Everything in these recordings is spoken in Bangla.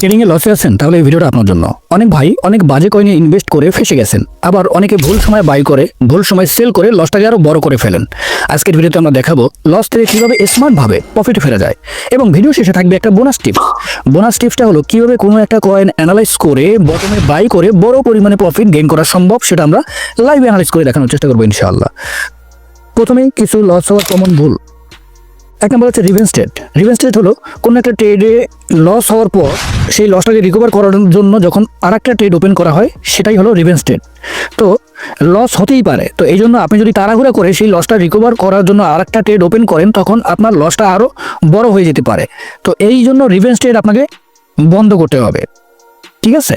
ট্রেডিংয়ে লসে আছেন, তাহলে এই ভিডিওটা আপনার জন্য। অনেক ভাই অনেক বাজে কয়েনে ইনভেস্ট করে ফেসে গেছেন। আবার অনেকে ভুল সময় বাই করে, ভুল সময় সেল করে লসটাকে আরও বড় করে ফেলেন। আজকের ভিডিওতে আমরা দেখাবো লস থেকে কীভাবে স্মার্ট ভাবে প্রফিট ফেরা যায়। এবং ভিডিও শেষে থাকবে একটা বোনাস টিপস বোনাস টিপসটা হলো কীভাবে কোনো একটা কয়েন অ্যানালাইজ করে বটমে বাই করে বড় পরিমাণে প্রফিট গেইন করা সম্ভব, সেটা আমরা লাইভ অ্যানালাইজ করে দেখানোর চেষ্টা করব ইনশাআল্লাহ। প্রথমেই কিছু লস হওয়ার কমন ভুল। এক নম্বর হচ্ছে রিভেন স্টেট রিভেন স্টেট হলো কোনো একটা ট্রেডে লস হওয়ার পর সেই লসটাকে রিকভার করার জন্য যখন আর একটা ট্রেড ওপেন করা হয়, সেটাই হলো রিভেন স্টেট তো লস হতেই পারে। তো এই জন্য আপনি যদি তাড়াহুড়া করে সেই লসটা রিকভার করার জন্য আর একটা ট্রেড ওপেন করেন, তখন আপনার লসটা আরও বড় হয়ে যেতে পারে। তো এই জন্য রিভেন স্টেট আপনাকে বন্ধ করতে হবে। ঠিক আছে?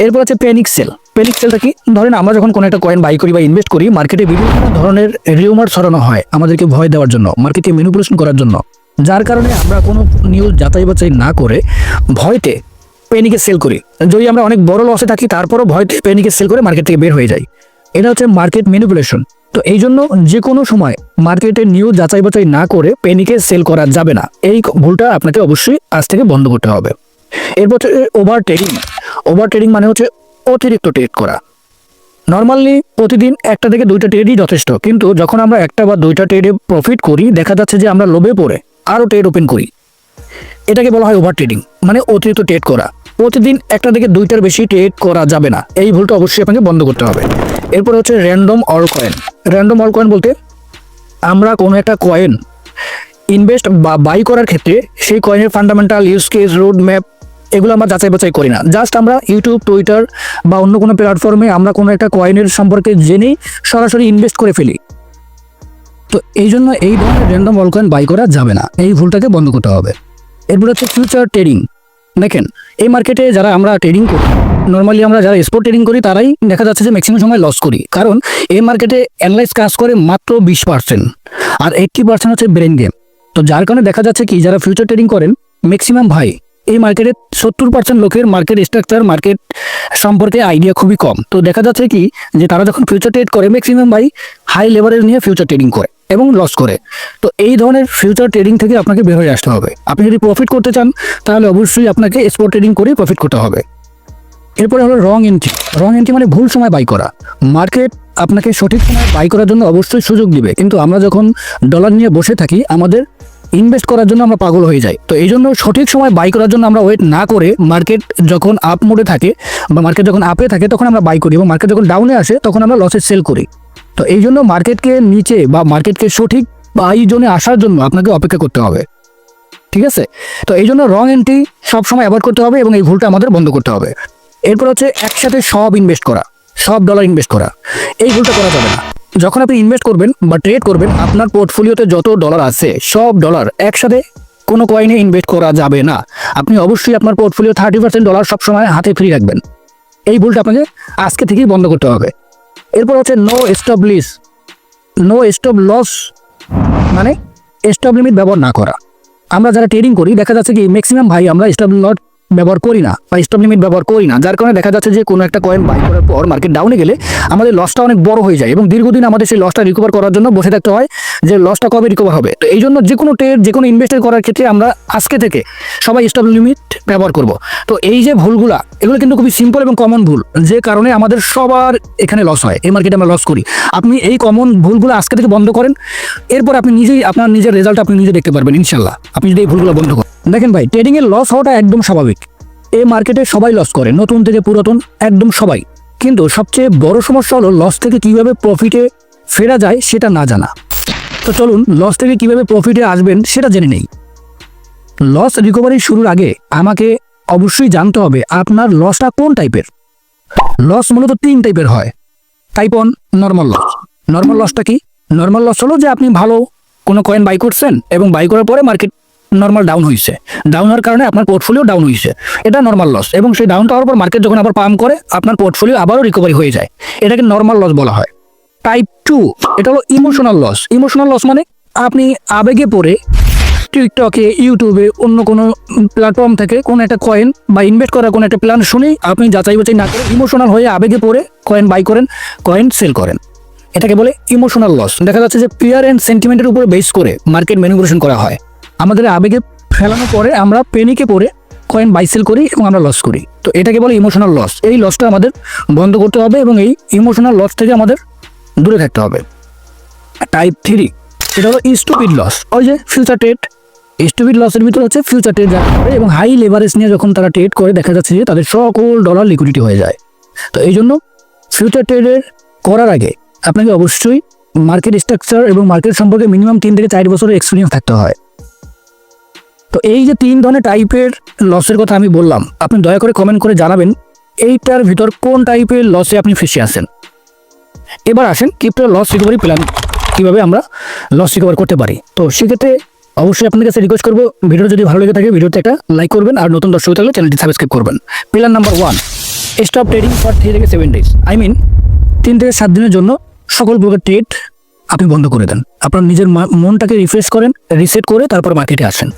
এরপর আছে প্যানিক সেল প্যানিক সেলটা কি? ধরেন আমরা যখন কোনো একটা কয়েন বাই করি বা ইনভেস্ট করি মার্কেটে বিভিন্ন ধরনের রিউমার ছড়ানো হয় আমাদেরকে ভয় দেওয়ার জন্য মার্কেটে মেনুপুলেশন করার জন্য। যার কারণে আমরা কোনো নিউজ যাচাই বাছাই না করে ভয়তে পেনিকে সেল করি। যদি আমরা অনেক বড় লসে থাকি, তারপরও ভয়তে পেনিকে সেল করে মার্কেট থেকে বের হয়ে যাই। এটা হচ্ছে মার্কেট ম্যানিপুলেশন তো এই জন্য যে কোনো সময় মার্কেটে নিউজ যাচাই বাছাই না করে পেনিকে সেল করা যাবে না। এই ভুলটা আপনাকে অবশ্যই আজ থেকে বন্ধ করতে হবে। এরপর ওভার ট্রেডিং ওভার ট্রেডিং মানে হচ্ছে অতিরিক্ত ট্রেড করা। নর্মালি প্রতিদিন একটা থেকে দুইটা ট্রেডই যথেষ্ট, কিন্তু যখন আমরা একটা বা দুইটা ট্রেডে প্রফিট করি, দেখা যাচ্ছে যে আমরা লোভে পড়ে আরও ট্রেড ওপেন করি। এটাকে বলা হয় ওভার ট্রেডিং মানে অতিরিক্ত ট্রেড করা। প্রতিদিন একটা থেকে দুইটার বেশি ট্রেড করা যাবে না। এই ভুলটা অবশ্যই আপনাকে বন্ধ করতে হবে। এরপর হচ্ছে random all coin random all coin বলতে আমরা কোনো একটা কয়েন ইনভেস্ট বা বাই করার ক্ষেত্রে সেই কয়েনের fundamental use case road map এগুলো আমরা যাচাই বাছাই করি না। জাস্ট আমরা ইউটিউব টুইটার বা অন্য কোনো প্ল্যাটফর্মে আমরা কোনো একটা কয়েনের সম্পর্কে জেনেই সরাসরি ইনভেস্ট করে ফেলি। তো এই জন্য এই ধরনের র্যান্ডম অল কয়েন বাই করা যাবে না। এই ভুলটাকে বন্ধ করতে হবে। এরপর হচ্ছে ফিউচার ট্রেডিং দেখেন, এই মার্কেটে যারা আমরা ট্রেডিং করি নর্মালি আমরা যারা স্পোর্ট ট্রেডিং করি, তারাই দেখা যাচ্ছে যে ম্যাক্সিমাম সময় লস করি। কারণ এই মার্কেটে অ্যানালাইজ কাজ করে মাত্র বিশ পার্সেন্ট আর এইট্টি পার্সেন্ট হচ্ছে ব্রেন গেম তো যার কারণে দেখা যাচ্ছে কি, যারা ফিউচার ট্রেডিং করেন ম্যাক্সিমাম ভাই এই মার্কেটে সত্তর পার্সেন্ট লোকের মার্কেট স্ট্রাকচার মার্কেট সম্পর্কে আইডিয়া খুবই কম। তো দেখা যাচ্ছে কি যে তারা যখন ফিউচার ট্রেড করে ম্যাক্সিমাম ভাই হাই লেভেলের নিয়ে ফিউচার ট্রেডিং করে এবং লস করে। তো এই ধরনের ফিউচার ট্রেডিং থেকে আপনাকে বের হয়ে আসতে হবে। আপনি যদি প্রফিট করতে চান, তাহলে অবশ্যই আপনাকে স্পট ট্রেডিং করে প্রফিট করতে হবে। এরপরে হলো রং এন্ট্রি রং এন্ট্রি মানে ভুল সময় বাই করা। মার্কেট আপনাকে সঠিক সময় বাই করার জন্য অবশ্যই সুযোগ দিবে। কিন্তু আমরা যখন ডলার নিয়ে বসে থাকি, আমাদের ইনভেস্ট করার জন্য আমরা পাগল হয়ে যাই। তো এই জন্য সঠিক সময় বাই করার জন্য আমরা ওয়েট না করে মার্কেট যখন আপ মোডে থাকে বা মার্কেট যখন আপে থাকে তখন আমরা বাই করি এবং মার্কেট যখন ডাউনে আসে তখন আমরা লসে সেল করি। তো এই জন্য মার্কেটকে নিচে বা মার্কেটকে সঠিক বাই জোনে আসার জন্য আপনাকে অপেক্ষা করতে হবে। ঠিক আছে? তো এই জন্য রং এন্ট্রি সবসময় অ্যাভয়েড করতে হবে এবং এই ভুলটা আমাদের বন্ধ করতে হবে। এরপর হচ্ছে একসাথে সব ইনভেস্ট করা, সব ডলার ইনভেস্ট করা। এই ভুলটা করা যাবে না। যখন আপনি ইনভেস্ট করবেন বা ট্রেড করবেন, আপনার পোর্টফোলিওতে যত ডলার আছে, সব ডলার একসাথে কোনো কয়েনে ইনভেস্ট করা যাবে না। আপনি অবশ্যই আপনার পোর্টফোলিও থার্টি পার্সেন্ট ডলার সবসময় হাতে ফ্রি রাখবেন। এই ভুলটা আপনাকে আজকে থেকেই বন্ধ করতে হবে। এরপর হচ্ছে no stop loss no stop loss মানে স্টপ লিমিট ব্যবহার না করা। আমরা যারা ট্রেডিং করি, দেখা যাচ্ছে কি ম্যাক্সিমাম ভাই, আমরা স্টপ লট ব্যবহার করি না বা স্টপ লিমিট ব্যবহার করি না, যার কারণে দেখা যাচ্ছে যে কোনো একটা কয়েন বাই করার পর মার্কেট ডাউনে গেলে আমাদের লসটা অনেক বড় হয়ে যায় এবং দীর্ঘদিন আমাদের সেই লসটা রিকভার করার জন্য বসে থাকতে হয় যে লসটা কবে রিকভার হবে। তো এই জন্য যে কোনো ট্রেড যে কোনো ইনভেস্টের করার ক্ষেত্রে আমরা আজকে থেকে সবাই স্টপ লিমিট ব্যবহার করব। তো এই যে ভুলগুলা, এগুলো কিন্তু খুবই সিম্পল এবং কমন ভুল, যে কারণে আমাদের সবার এখানে লস হয়, এই মার্কেটে আমরা লস করি। আপনি এই কমন ভুলগুলো আজকে থেকে বন্ধ করেন, এরপর আপনি নিজেই আপনার নিজের রেজাল্ট আপনি নিজে দেখতে পারবেন ইনশাল্লাহ আপনি যদি এই ভুলগুলো বন্ধ করেন। দেখেন ভাই ট্রেডিংয়ে লস হওয়াটা একদম স্বাভাবিক। এই মার্কেটে সবাই লস করে, নতুন থেকে পুরাতন, একদম সবাই। কিন্তু সবচেয়ে বড় সমস্যা হলো লস থেকে কীভাবে প্রফিটে ফেরা যায় সেটা না জানা। তো চলুন লস থেকে কীভাবে প্রফিটে আসবেন সেটা জেনে নেই। লস রিকভারি শুরুর আগে আমাকে অবশ্যই জানতে হবে আপনার লসটা কোন টাইপের লস মূলত তিন টাইপের হয়। Type one normal loss normal লসটা কি? নর্মাল লস হলো যে আপনি ভালো কোনো কয়েন বাই করছেন এবং বাই করার পরে মার্কেট নর্মাল ডাউন হয়েছে ডাউন হওয়ার কারণে আপনার পোর্টফোলিও ডাউন হয়েছে এটা নর্মাল লস এবং সেই ডাউনটা হওয়ার পর মার্কেট যখন আবার পাম্প করে, আপনার পোর্টফোলিও আবারও রিকভারি হয়ে যায়। এটাকে নর্মাল লস বলা হয়। টাইপ টু এটা হলো ইমোশনাল লস ইমোশনাল লস মানে আপনি আবেগে পড়ে টিকটকে ইউটিউবে অন্য কোনো প্ল্যাটফর্ম থেকে কোনো একটা কয়েন বা ইনভেস্ট করার কোনো একটা প্ল্যান শুনেই আপনি যাচাই বাছাই না করে ইমোশনাল হয়ে আবেগে পড়ে কয়েন বাই করেন কয়েন সেল করেন। এটাকে বলে ইমোশনাল লস দেখা যাচ্ছে যে পিয়ার অ্যান্ড সেন্টিমেন্টের উপর বেস করে মার্কেট ম্যানিপুলেশন করা হয়। আমাদের আবেগে ফেলানোর পরে আমরা পেনিকে পড়ে কয়েন বাইসেল করি এবং আমরা লস করি। তো এটাকে বলে ইমোশনাল লস এই লসটা আমাদের বন্ধ করতে হবে এবং এই ইমোশনাল লস থেকে আমাদের দূরে থাকতে হবে। টাইপ থ্রি এটা হলো স্টুপিড লস ওই যে ফিউচার ট্রেড স্টুপিড লসের ভিতর হচ্ছে ফিউচার ট্রেড যারা করে এবং হাই লেভারেজ নিয়ে যখন তারা ট্রেড করে, দেখা যাচ্ছে যে তাদের সকল ডলার লিকুইডিটি হয়ে যায়। তো এই জন্য ফিউচার ট্রেডের করার আগে আপনাকে অবশ্যই মার্কেট স্ট্রাকচার এবং মার্কেট সম্পর্কে মিনিমাম তিন থেকে চার বছরের এক্সপিরিয়েন্স থাকতে হয়। তো এই যে তিন ধরনের টাইপের লসের কথা আমি বললাম, আপনি দয়া করে কমেন্ট করে জানাবেন এইটার ভিতর কোন টাইপের লসে আপনি ফেসে আছেন। এবার আসেন ক্রিপ্টো লস রিকভারি প্ল্যান কীভাবে আমরা লস রিকভার করতে পারি। তো সেক্ষেত্রে অবশ্যই আপনাদের কাছে রিকোয়েস্ট করব ভিডিও যদি ভালো লেগে থাকে ভিডিওতে একটা লাইক করবেন, আর নতুন দর্শক থাকলে চ্যানেলটি সাবস্ক্রাইব করবেন। Plan number one stop trading for three থেকে সেভেন ডেজ আই মিন তিন থেকে সাত দিনের জন্য সকল প্রকার ট্রেড আপনি বন্ধ করে দেন। আপনার নিজের মনটাকে রিফ্রেশ করেন রিসেট করে তারপর মার্কেটে আসেন।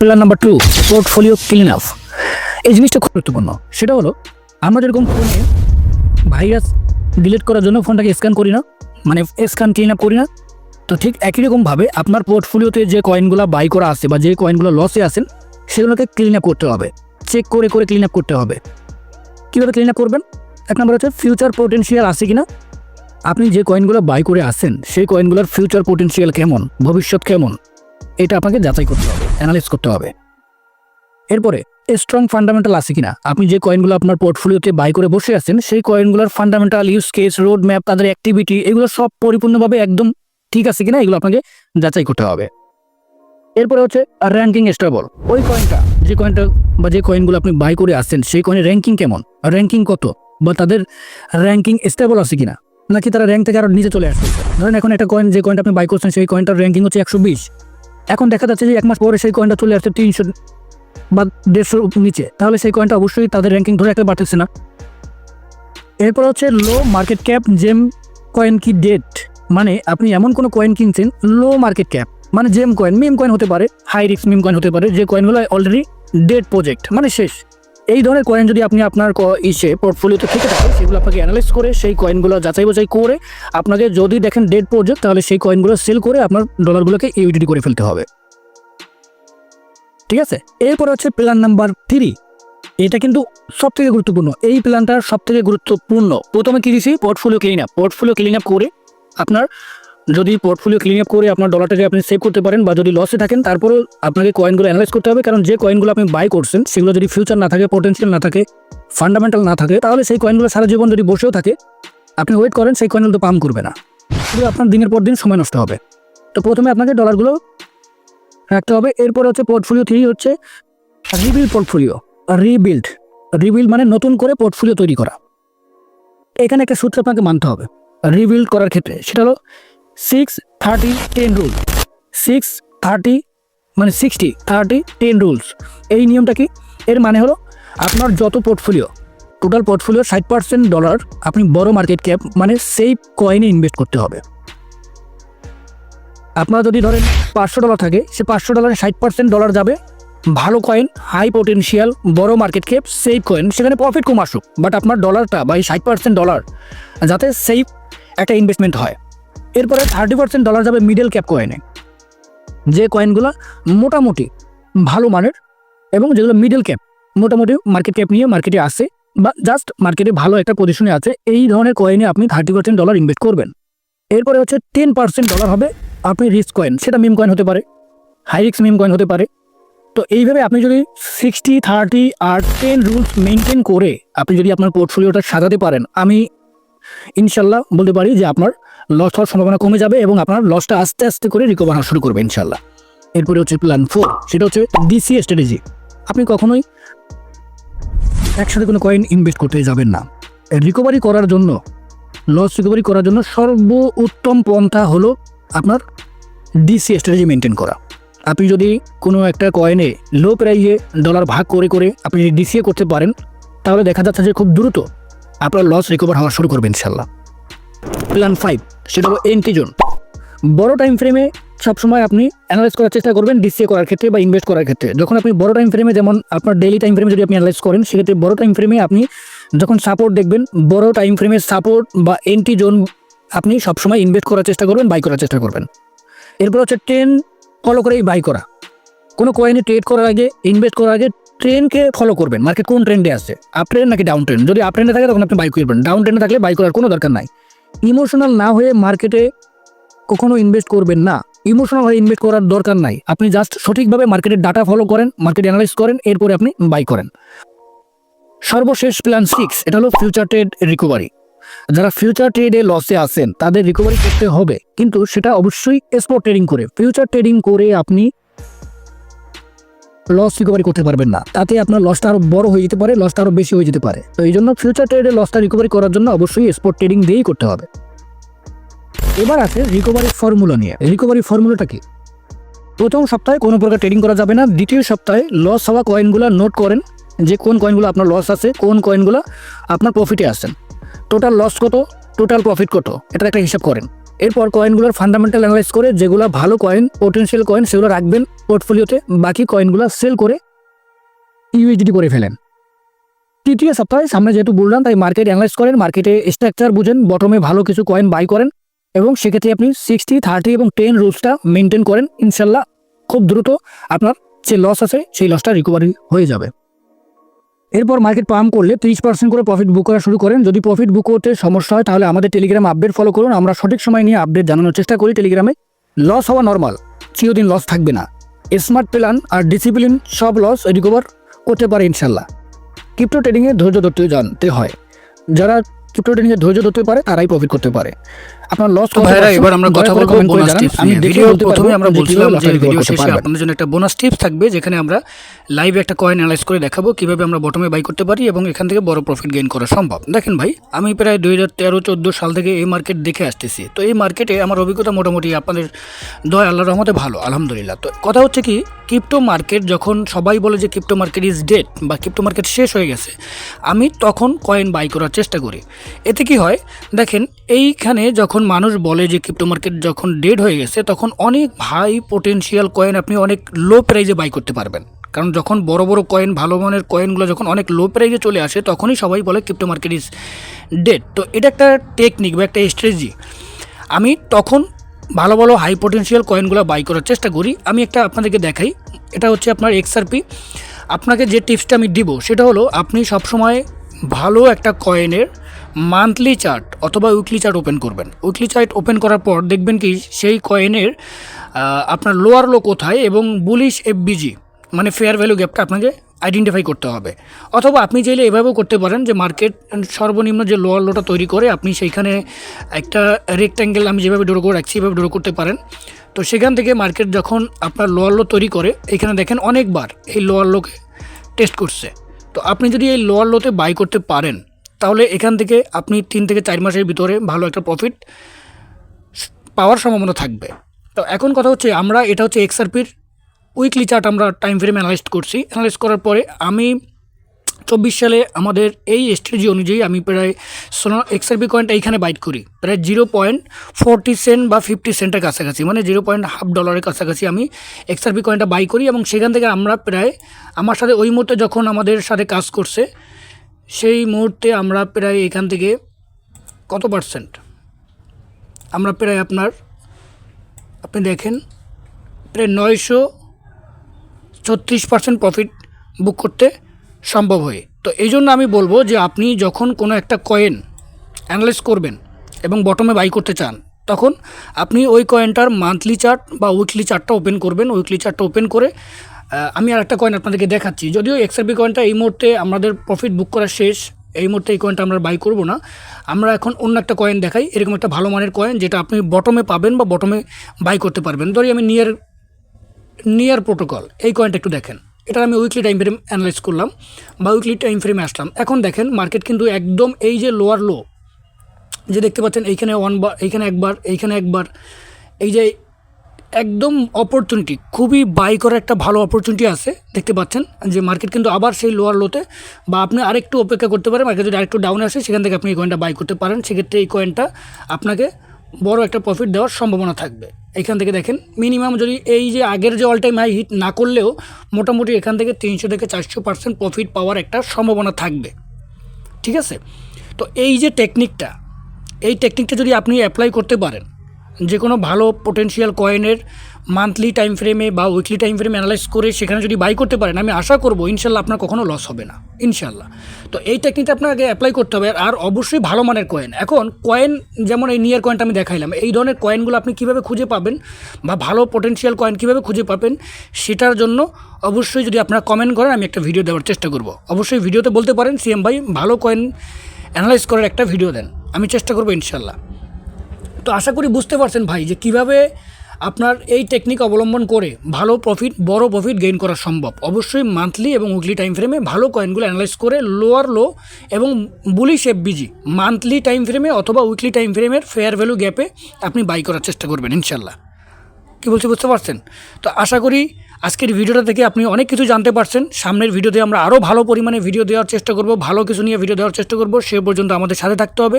Plan number two portfolio clean up এই জিনিসটা খুব গুরুত্বপূর্ণ। সেটা হলো, আমরা যেরকম ফোনে ভাইরাস ডিলিট করার জন্য ফোনটাকে স্ক্যান করি না মানে স্ক্যান ক্লিন আপ করি না, তো ঠিক একই রকমভাবে আপনার পোর্টফোলিওতে যে কয়েনগুলো বাই করা আছে বা যে কয়েনগুলো লসে আছেন, সেগুলোকে ক্লিন আপ করতে হবে। চেক করে করে ক্লিন আপ করতে হবে। কীভাবে ক্লিন আপ করবেন? এক নম্বর হচ্ছে ফিউচার পোটেনশিয়াল আছে কি না আপনি যে কয়েনগুলো বাই করে আসেন সেই কয়েনগুলোর ফিউচার পোটেনশিয়াল কেমন? ভবিষ্যৎ কেমন? এটা আপনাকে যাচাই করতে হবে অ্যানালাইজ করতে হবে। এরপরে স্ট্রং ফান্ডামেন্টাল আছে কিনা? আপনি যে কয়েনগুলো আপনার পোর্টফোলিওতে বাই করে বসে আছেন, সেই কয়েনগুলোর fundamental use case road map তাদের অ্যাক্টিভিটি এগুলো সব পরিপূর্ণভাবে একদম ঠিক আছে কিনা, এগুলো আপনাকে যাচাই করতে হবে। এরপরে হচ্ছে র্যাঙ্কিং স্টেবল ওই কয়েনটা যে কয়েনটা বা যে কয়েনগুলো আপনি বাই করে আসছেন সেই কয়েনের র্যাঙ্কিং কেমন? র্যাঙ্কিং কত? বা তাদের র্যাঙ্কিং স্টেবল আছে কিনা? নাকি তারা র্যাঙ্ক থেকে আরও নিচে চলে আসছে? ধরেন এখন একটা কয়েন যে কয়েনটা আপনি বাই করছেন, সেই কয়েনটার র্যাঙ্কিং হচ্ছে একশো বিশ। এখন দেখা যাচ্ছে যে এক মাস পরে সেই কয়েনটা চলে আসছে তিনশো বা দেড়শোর নিচে। তাহলে সেই কয়েনটা অবশ্যই তাদের র্যাঙ্কিং ধরে একটা বাড়তেছে না। এরপর হচ্ছে low market cap gem coin কি ডেট মানে আপনি এমন কোনো কয়েন কিনছেন লো মার্কেট ক্যাপ মানে জেম কয়েন মিম কয়েন হতে পারে হাই রিস্ক মিম কয়েন হতে পারে, যে কয়েনগুলো অলরেডি ডেট প্রজেক্ট মানে শেষ। এই ধরনের কয়েন যদি আপনি আপনার ইসে পোর্টফোলিওতে থেকে থাকে, সেগুলো আপনাকে অ্যানালাইজ করে সেই কয়েনগুলো যাচাই বাছাই করে আপনাকে যদি দেখেন ডেড প্রজেক্ট তাহলে সেই কয়েনগুলো সেল করে আপনার ডলারগুলোকে ইউডিটি করে ফেলতে হবে। ঠিক আছে? এরপর হচ্ছে প্ল্যান নাম্বার থ্রি এটা কিন্তু সব থেকে গুরুত্বপূর্ণ। এই প্ল্যানটা সব থেকে গুরুত্বপূর্ণ। প্রথমে কি দিছি? Portfolio clean up portfolio clean up করে আপনার যদি পোর্টফোলিও ক্লিন আপ করে আপনার ডলারটাকে আপনি সেভ করতে পারেন বা যদি লসে থাকেন, তারপরেও আপনাকে কয়েনগুলো অ্যানালাইজ করতে হবে। কারণ যে কয়েনগুলো আপনি বাই করছেন, সেগুলো যদি ফিউচার না থাকে পোটেন্সিয়াল না থাকে ফান্ডামেন্টাল না থাকে, তাহলে সেই কয়েনগুলো সারা জীবন যদি বসেও থাকে, আপনি ওয়েট করেন, সেই কয়েনগুলো তো পাম্প করবে না। শুধু আপনার দিনের পর দিন সময় নষ্ট হবে। তো প্রথমে আপনাকে ডলারগুলো রাখতে হবে। এরপরে হচ্ছে পোর্টফোলিও থ্রি হচ্ছে রিবিল্ড পোর্টফোলিও রিবিল্ড রিবিল্ড মানে নতুন করে পোর্টফোলিও তৈরি করা। এখানে একটা সূত্র আপনাকে মানতে হবে। রিবিল্ড করার ক্ষেত্রে। সেটা হলো six thirty ten rule six thirty মানে সিক্সটি থার্টি টেন রুলস এই নিয়মটা কি? এর মানে হলো আপনার যত পোর্টফোলিও টোটাল পোর্টফোলিও ষাট পার্সেন্ট ডলার আপনি বড় মার্কেট ক্যাপ মানে সেই কয়েনে ইনভেস্ট করতে হবে। আপনার যদি ধরেন পাঁচশো ডলার থাকে, সে পাঁচশো ডলারে ষাট পার্সেন্ট ডলার যাবে, ভালো কয়েন হাই পোটেনশিয়াল বড় মার্কেট ক্যাপ সেফ কয়েন সেখানে প্রফিট কম আসুক বাট আপনার ডলারটা বা এই ষাট পার্সেন্ট ডলার যাতে সেফ একটা ইনভেস্টমেন্ট হয়। এরপরে থার্টি পার্সেন্ট ডলার যাবে মিডল ক্যাপ কয়েনে যে কয়েনগুলো মোটামুটি ভালো মানের এবং যেগুলো মিডল ক্যাপ মোটামুটি মার্কেট ক্যাপ নিয়ে মার্কেটে আসে বা জাস্ট মার্কেটে ভালো একটা পজিশনে আছে, এই ধরনের কয়েনে আপনি থার্টি পার্সেন্ট ডলার ইনভেস্ট করবেন। এরপরে হচ্ছে টেন পার্সেন্ট ডলার হবে আপনি রিস্ক কয়েন সেটা মিম কয়েন হতে পারে হাই রিস্ক মিম কয়েন হতে পারে। তো এইভাবে আপনি যদি সিক্সটি থার্টি আর টেন রুলস মেনটেন করে আপনি যদি আপনার পোর্টফোলিওটা সাজাতে পারেন, আমি ইনশাল্লাহ বলতে পারি যে আপনার লস হওয়ার সম্ভাবনা কমে যাবে এবং আপনার লসটা আস্তে আস্তে করে রিকভার হওয়া শুরু করবে ইনশাল্লাহ। এরপরে হচ্ছে প্ল্যান ফোর সেটা হচ্ছে ডিসি স্ট্র্যাটেজি আপনি কখনোই একসাথে কোনো কয়েন ইনভেস্ট করতে যাবেন না। রিকভারি করার জন্য লস রিকভারি করার জন্য সর্ব উত্তম পন্থা হলো আপনার ডিসি স্ট্র্যাটেজি মেনটেন করা। আপনি যদি কোনো একটা কয়েনে লো প্রাইসে ডলার ভাগ করে করে আপনি ডিসিএ করতে পারেন, তাহলে দেখা যাচ্ছে যে খুব দ্রুত আপনার লস রিকভার হওয়া শুরু করবে ইনশাল্লাহ প্ল্যান ফাইভ সেটা হলো এন্ট্রি জোন বড় টাইম ফ্রেমে সবসময় আপনি অ্যানালাইজ করার চেষ্টা করবেন ডিসিএ করার ক্ষেত্রে বা ইনভেস্ট করার ক্ষেত্রে। যখন আপনি বড় টাইম ফ্রেমে যেমন আপনার ডেইলি টাইম ফ্রেমে যদি আপনি অ্যানালাইজ করেন, সেক্ষেত্রে বড় টাইম ফ্রেমে আপনি যখন সাপোর্ট দেখবেন, বড় টাইম ফ্রেমে সাপোর্ট বা এন্ট্রি জোন আপনি সবসময় ইনভেস্ট করার চেষ্টা করবেন বাই করার চেষ্টা করবেন। এরপর হচ্ছে ট্রেন ফলো করেই বাই করা। কোনো কয়েনে ট্রেড করার আগে ইনভেস্ট করার আগে ট্রেনকে ফলো করবেন। মার্কেট কোন ট্রেন্ডে আছে? আপ ট্রেন নাকি ডাউন ট্রেন যদি আপ ট্রেন্ডে থাকে, তখন আপনি বাই করবেন ডাউন ট্রেন্ডে থাকলে বাই করার কোনো দরকার নাই। ইমোশনাল না হয়ে মার্কেটে কখনো ইনভেস্ট করবেন না। ইমোশনাল হয়ে ইনভেস্ট করার দরকার নাই। আপনি জাস্ট সঠিকভাবে মার্কেটের ডাটা ফলো করেন মার্কেট অ্যানালাইজ করেন, এরপরে আপনি বাই করেন। সর্বশেষ প্ল্যান সিক্স এটা হলো ফিউচার ট্রেড রিকভারি যারা ফিউচার ট্রেডে লসে আছেন, তাদের রিকভারি করতে হবে। কিন্তু সেটা অবশ্যই স্পট ট্রেডিং করে। ফিউচার ট্রেডিং করে আপনি লস রিকভারি করতে পারবেন না। তাতে আপনার লসটা আরও বড় হয়ে যেতে পারে লসটা আরও বেশি হয়ে যেতে পারে। তো এই জন্য ফিউচার ট্রেডে লসটা রিকভারি করার জন্য অবশ্যই স্পট ট্রেডিং দিয়েই করতে হবে। এবার আছে রিকভারি ফর্মুলা নিয়ে। রিকভারি ফর্মুলাটা কি? প্রথম সপ্তাহে কোনো প্রকার ট্রেডিং করা যাবে না। দ্বিতীয় সপ্তাহে লস হওয়া কয়েনগুলো নোট করেন যে কোন কয়েনগুলো আপনার লস আছে, কোন কয়েনগুলো আপনার প্রফিটে আসছেন টোটাল লস কত? টোটাল প্রফিট কত? এটা একটা হিসাব করেন। এরপর কয়েনগুলোর ফান্ডামেন্টাল অ্যানালাইজ করে যেগুলো ভালো কয়েন পোটেনশিয়াল কয়েন সেগুলো রাখবেন পোর্টফোলিওতে বাকি কয়েনগুলো সেল করে ইউএসডি করে ফেলেন। তৃতীয় সপ্তাহে সামনে যেহেতু বললাম তাই মার্কেট অ্যানালাইজ করেন মার্কেটে স্ট্রাকচার বুঝেন বটমে ভালো কিছু কয়েন বাই করেন এবং সেক্ষেত্রে আপনি সিক্সটি থার্টি এবং টেন রুলসটা মেনটেন করেন। ইনশাল্লাহ খুব দ্রুত আপনার যে লস আছে, সেই লসটা রিকভারি হয়ে যাবে। এরপর মার্কেট পাম্প করলে তিরিশ পার্সেন্ট করে প্রফিট বুক করা শুরু করেন। যদি প্রফিট বুক করতে সমস্যা হয়, তাহলে আমাদের টেলিগ্রাম আপডেট ফলো করুন। আমরা সঠিক সময় নিয়ে আপডেট জানানোর চেষ্টা করি। টেলিগ্রামে লস হওয়া নর্মাল চিরদিন লস থাকবে না। স্মার্ট প্ল্যান আর ডিসিপ্লিন সব লস রিকভার করতে পারে ইনশাল্লাহ ক্রিপ্টো ট্রেডিংয়ে ধৈর্য ধরতে জানতে হয়। যারা ক্রিপ্টো ট্রেডিংয়ে ধৈর্য ধরতে পারে, তারাই প্রফিট করতে পারে। আপনার লস তো ভাইরা এবার আমরা কথা বলব বোনাস টিপস নিয়ে। ভিডিও প্রথমে আমরা বলছিলাম যে ভিডিও শেষে আপনাদের জন্য একটা বোনাস টিপস থাকবে যেখানে আমরা লাইভে একটা কয়েন অ্যানালাইজ করে দেখাবো কীভাবে আমরা বটমে বাই করতে পারি এবং এখান থেকে বড় প্রফিট গেইন করা সম্ভব। দেখেন ভাই আমি প্রায় দুই হাজার তেরো চোদ্দ সাল থেকে এই মার্কেট দেখে আসতেছি। তো এই মার্কেটে আমার অভিজ্ঞতা মোটামুটি আপনাদের দয় আল্লাহর রহমতে ভালো আলহামদুলিল্লাহ। তো কথা হচ্ছে কি ক্রিপ্টো মার্কেট যখন সবাই বলে যে ক্রিপ্টো মার্কেট ইজ ডেড বা ক্রিপ্টো মার্কেট শেষ হয়ে গেছে আমি তখন কয়েন বাই করার চেষ্টা করি। এতে কি হয় দেখেন এইখানে যখন মানুষ বলে যে ক্রিপ্টো মার্কেট যখন ডেড হয়ে গেছে, তখন অনেক ভাই পোটেনশিয়াল কয়েন আপনি অনেক লো প্রাইজে বাই করতে পারবেন। কারণ যখন বড় বড় কয়েন ভালো মানের কয়েনগুলো যখন অনেক লো প্রাইজে চলে আসে, তখনই সবাই বলে ক্রিপ্টো মার্কেট ইজ ডেড তো এটা একটা টেকনিক বা একটা স্ট্র্যাটেজি আমি তখন ভালো ভালো হাই পোটেনশিয়াল কয়েনগুলো বাই করার চেষ্টা করি। আমি একটা আপনাদেরকে দেখাই। এটা হচ্ছে আপনার এক্সআরপি আপনাকে যে টিপসটা আমি দিব, সেটা হলো আপনি সবসময় ভালো একটা কয়েনের মান্থলি চার্ট অথবা উইকলি চার্ট ওপেন করবেন। উইকলি চার্ট ওপেন করার পর দেখবেন কি সেই কয়েনের আপনার লোয়ার লো কোথায় এবং বুলিশ এফবিজি মানে ফেয়ার ভ্যালু গ্যাপটা আপনাকে আইডেন্টিফাই করতে হবে। অথবা আপনি চাইলে এভাবেও করতে পারেন যে মার্কেট সর্বনিম্ন যে লোয়ার লোটা তৈরি করে, আপনি সেইখানে একটা রেক্ট্যাঙ্গেল আমি যেভাবে ডোরো করে রাখছি, এভাবে ডোরো করতে পারেন। তো সেখান থেকে মার্কেট যখন আপনার লোয়ার লো তৈরি করে, এখানে দেখেন অনেকবার এই লোয়ার লোকে টেস্ট করছে। তো আপনি যদি এই লোয়ার লোতে বাই করতে পারেন তাহলে এখান থেকে আপনি তিন থেকে চার মাসের ভিতরে ভালো একটা প্রফিট পাওয়ার সম্ভাবনা থাকবে। তো এখন কথা হচ্ছে আমরা, এটা হচ্ছে এক্সআরপির উইকলি চার্ট আমরা টাইম ফ্রেম অ্যানালাইজ করছি। অ্যানালাইজ করার পরে আমি চব্বিশ সালে আমাদের এই স্ট্র্যাটেজি অনুযায়ী আমি প্রায় সোনা এক্সআরপি কয়েনটা এইখানে বাইট করি। প্রায় জিরো পয়েন্ট ফোরটি সেন্ট বা ফিফটি সেন্টের কাছাকাছি মানে জিরো পয়েন্ট হাফ ডলারের কাছাকাছি আমি এক্সআরপি কয়েনটা বাই করি এবং সেখান থেকে আমরা প্রায় আমার সাথে ওই মুহূর্তে যখন আমাদের সাথে কাজ করছে সেই মুহূর্তে আমরা প্রায় এখান থেকে কত পার্সেন্ট? আমরা প্রায় আপনার, আপনি দেখেন, প্রায় নয়শো ছত্রিশ পার্সেন্ট প্রফিট বুক করতে সম্ভব হয়। তো এই জন্য আমি বলব যে আপনি যখন কোনো একটা কয়েন অ্যানালাইজ করবেন এবং বটমে বাই করতে চান, তখন আপনি ওই কয়েনটার মান্থলি চার্ট বা উইকলি চার্টটা ওপেন করবেন। উইকলি চার্টটা ওপেন করে আমি আর একটা কয়েন আপনাদেরকে দেখাচ্ছি। যদিও এক্সআরবি কয়েনটা এই মুহূর্তে আমাদের প্রফিট বুক করা শেষ, এই মুহূর্তে এই কয়েনটা আমরা বাই করব না। আমরা এখন অন্য একটা কয়েন দেখাই, এরকম একটা ভালো মানের কয়েন যেটা আপনি বটমে পাবেন বা বটমে বাই করতে পারবেন। ধরি আমি নিয়ার নিয়ার প্রোটোকল এই কয়েনটা একটু দেখেন। এটা আমি উইকলি টাইম ফ্রেম অ্যানালাইজ করলাম বা উইকলি টাইম ফ্রেমে আসলাম। এখন দেখেন মার্কেট কিন্তু একদম এই যে লোয়ার লো যে দেখতে পাচ্ছেন এইখানে ওয়ান বার এইখানে একবার এইখানে একবার, এই যে একদম অপরচুনিটি খুবই বাই করার একটা ভালো অপরচুনিটি আছে, দেখতে পাচ্ছেন? যে মার্কেট কিন্তু আবার সেই লোয়ার লোতে বা আপনি আরেকটু অপেক্ষা করতে পারেন মার্কেট যদি আরেকটু ডাউনে আসে, সেখান থেকে আপনি এই কয়েনটা বাই করতে পারেন। সেক্ষেত্রে এই কয়েনটা আপনাকে বড় একটা প্রফিট দেওয়ার সম্ভাবনা থাকবে। এখান থেকে দেখেন মিনিমাম যদি এই যে আগের যে অল টাইম হাই হিট না করলেও, মোটামুটি এখান থেকে তিনশো থেকে চারশো পার্সেন্ট প্রফিট পাওয়ার একটা সম্ভাবনা থাকবে। ঠিক আছে? তো এই যে টেকনিকটা এই টেকনিকটা যদি আপনি অ্যাপ্লাই করতে পারেন যে কোনো ভালো পোটেনশিয়াল কয়েনের মান্থলি টাইম ফ্রেমে বা উইকলি টাইম ফ্রেমে অ্যানালাইজ করে সেখানে যদি বাই করতে পারেন, আমি আশা করব ইনশাল্লাহ আপনার কখনো লস হবে না, ইনশাল্লাহ। তো এই টেকনিকটা আপনাকে অ্যাপ্লাই করতে হবে আর অবশ্যই ভালো মানের কয়েন এখন কয়েন যেমন এই নিয়ার কয়েনটা আমি দেখাইলাম, এই ধরনের কয়েনগুলো আপনি কীভাবে খুঁজে পাবেন বা ভালো পোটেনশিয়াল কয়েন কীভাবে খুঁজে পাবেন, সেটার জন্য অবশ্যই যদি আপনারা কমেন্ট করেন, আমি একটা ভিডিও দেওয়ার চেষ্টা করব। অবশ্যই ভিডিওতে বলতে পারেন সিএম ভাই ভালো কয়েন অ্যানালাইজ করার একটা ভিডিও দেন, আমি চেষ্টা করব ইনশাল্লাহ। তো আশা করি বুঝতে পারছেন ভাই যে কীভাবে আপনার এই টেকনিক অবলম্বন করে ভালো প্রফিট বড় প্রফিট গেইন করা সম্ভব। অবশ্যই মান্থলি এবং উইকলি টাইম ফ্রেমে ভালো কয়েনগুলো অ্যানালাইজ করে লোয়ার লো এবং বুলি বুলিশ বিজি মান্থলি টাইম ফ্রেমে অথবা উইকলি টাইম ফ্রেমের ফেয়ার ভ্যালু গ্যাপে আপনি বাই করার চেষ্টা করবেন ইনশাল্লাহ কী বলছি, বুঝতে পারছেন? তো আশা করি আজকের ভিডিওটা থেকে আপনি অনেক কিছু জানতে পারছেন। সামনের ভিডিওতে আমরা আরও ভালো পরিমাণে ভিডিও দেওয়ার চেষ্টা করব, ভালো কিছু নিয়ে ভিডিও দেওয়ার চেষ্টা করব, সে পর্যন্ত আমাদের সাথে থাকতে হবে।